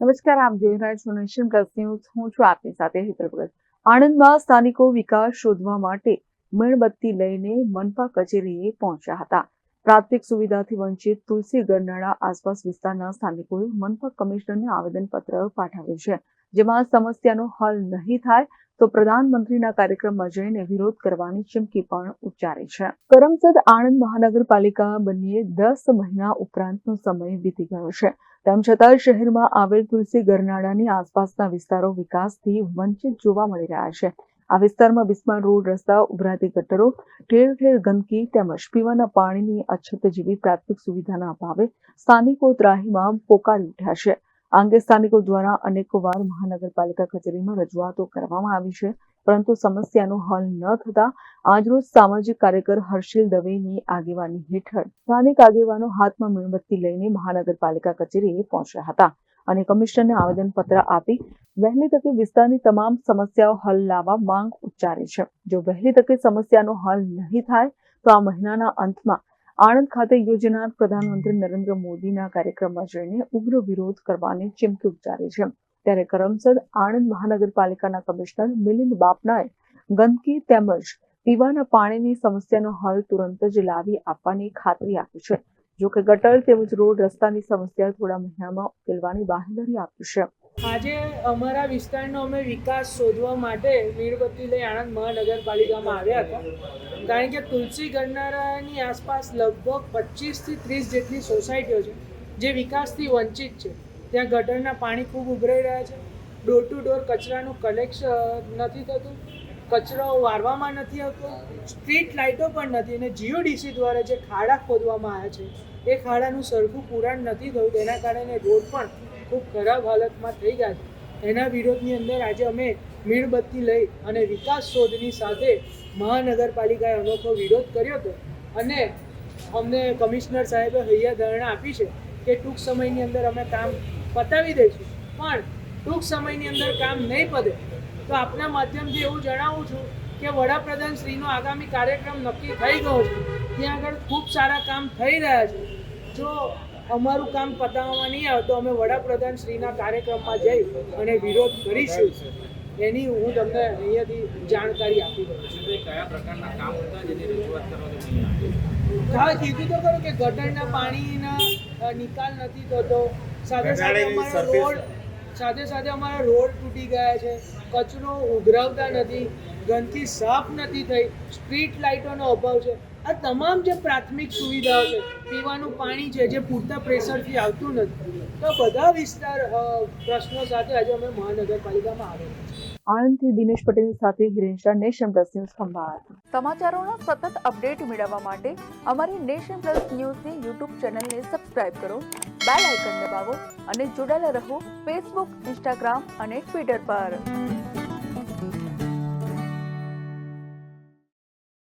નમસ્કાર, આપ જોઈ રહ્યા છો નેશન પ્લસ હું છું આપની સાથે હેતલ ભગત. આણંદમાં સ્થાનિકો વિકાસ શોધવા માટે મીણબત્તી લઈને મનપા કચેરીએ પહોંચ્યા હતા. પ્રાથમિક સુવિધાથી વંચિત તુલસી ગરનાળા આસપાસ વિસ્તારના સ્થાનિકોએ મનપા કમિશનરને આવેદનપત્ર પાઠવ્યું છે, જેમાં સમસ્યાનો હલ નહીં થાય તો પ્રધાનમંત્રીના કાર્યક્રમમાં જઈને વિરોધ કરવાની ચીમકી પણ ઉચ્ચારી છે. કરમસદ આણંદ મહાનગરપાલિકા બનીએ દસ મહિના ઉપરાંતનો સમય વીતી ગયો છે. તેમ છતાં શહેરમાં આવેલ તુલસી ગરનાળાની આસપાસના વિસ્તારો વિકાસથી વંચિત જોવા મળી રહ્યા છે. આ વિસ્તારમાં બિસ્માર રોડ, રસ્તા, ઉભરાતી ગટરો, ઠેર ઠેર ગંદકી તેમજ પીવાના પાણીની અછત જેવી પ્રાથમિક સુવિધાના અભાવે સ્થાનિકો ત્રાહીમાં પોકારી ઉઠ્યા છે. આ અંગે સ્થાનિકો દ્વારા અનેકવાર મહાનગરપાલિકા કચેરીમાં રજૂઆતો કરવામાં આવી છે, પરંતુ સમસ્યાનો હલ ન થતા આજરોજ સામાજિક કાર્યકર હર્ષિલ દવેની આગેવાની હેઠળ સ્થાનિક આગેવાનો હાથમાં મીણબત્તી લઈને મહાનગરપાલિકા કચેરીએ પહોંચ્યા હતા અને કમિશનરને આવેદનપત્ર આપી વહેલી તકે વિસ્તારની તમામ સમસ્યાઓ હલ લાવવા માંગ ઉચ્ચારી છે. જો વહેલી તકે સમસ્યાનો હલ નહીં થાય, તો આ મહિનાના અંતમાં આણંદ ખાતે યોજાનાર પ્રધાનમંત્રી નરેન્દ્ર મોદીના કાર્યક્રમમાં જઈને ઉગ્ર વિરોધ કરવાની ચીમકી ઉચ્ચારી છે. ત્યારે કરમસદ આણંદ મહાનગરપાલિકાના કમિશનર મિલિંદ બાપનાએ ગંદકી તેમજ પીવાના પાણીની સમસ્યાનો હલ તુરંત જ લાવી આપવાની ખાતરી આપી છે. જોકે ગટર તેમજ રોડ રસ્તાની સમસ્યા થોડા મહિનામાં ઉકેલવાની બાહેંધરી આપી છે. આજે અમારા વિસ્તારનો અમે વિકાસ શોધવા માટે મીણબત્તી લઈ આણંદ મહાનગરપાલિકામાં આવ્યા હતા. કારણ કે તુલસી ગરનારાની આસપાસ લગભગ પચીસથી ત્રીસ જેટલી સોસાયટીઓ છે, જે વિકાસથી વંચિત છે. ત્યાં ગટરના પાણી ખૂબ ઉભરાઈ રહ્યા છે. ડોર ટુ ડોર કચરાનું કલેક્શન નથી થતું. કચરો વારવામાં નથી આવતો. સ્ટ્રીટ લાઇટો પણ નથી. અને જીઓડીસી દ્વારા જે ખાડા ખોદવામાં આવ્યા છે એ ખાડાનું સરખું પુરાણ નથી થયું. તેના કારણે રોડ પણ ખૂબ ખરાબ હાલતમાં થઈ ગયા છે. એના વિરોધની અંદર આજે અમે મીણબત્તી લઈ અને વિકાસ શોધની સાથે મહાનગરપાલિકાએ અનોખો વિરોધ કર્યો હતો. અને અમને કમિશનર સાહેબે હૈયા ધારણા આપી છે કે ટૂંક સમયની અંદર અમે કામ પતાવી દઈશું. પણ ટૂંક સમયની અંદર કામ નહીં પતે તો આપના માધ્યમથી એવું જણાવું છું કે વડાપ્રધાન શ્રીનો આગામી કાર્યક્રમ નક્કી થઈ ગયો છે. ત્યાં આગળ ખૂબ સારા કામ થઈ રહ્યા છે. જો અમારું કામ પતાવવામાં નહીં આવે તો અમે વડાપ્રધાન શ્રીના કાર્યક્રમમાં જઈ અને વિરોધ કરીશું. એની હું તમને અહીંયાથી જાણકારી આપી દઉં છું. કયા પ્રકારના કામ હતા જેની રજૂઆત કરવા તમે અહીંયા? આવ્યા? હા કીધું તો ખરું કે ગટરના પાણીના નિકાલ નથી થતો. સાથે સાથે અમારા રોડ સાથે સાથે અમારા રોડ તૂટી ગયા છે. કચરો ઉઘરાવતા નથી. ગંદકી સાફ નથી થઈ. સ્ટ્રીટ લાઇટોનો અભાવ છે. આ તમામ જે પ્રાથમિક સુવિધાઓ છે પીવાનું પાણી છે જે પૂરતા પ્રેશરથી આવતું નથી તો બધા વિસ્તાર પ્રશ્નો સાથે આજે અમે મહાનગરપાલિકામાં આવેલા છીએ. આણંદથી દિનેશ પટેલ સાથે Hiren Shah nation plus news Khambhat. સમાચારોનો સતત અપડેટ મેળવવા માટે અમારી નેશન પ્લસ ન્યૂઝની યુટ્યુબ ચેનલને સબસ્ક્રાઇબ કરો બેલ આઇકન દબાવો અને જોડાયેલા રહો ફેસબુક ઇન્સ્ટાગ્રામ અને ટ્વિટર પર.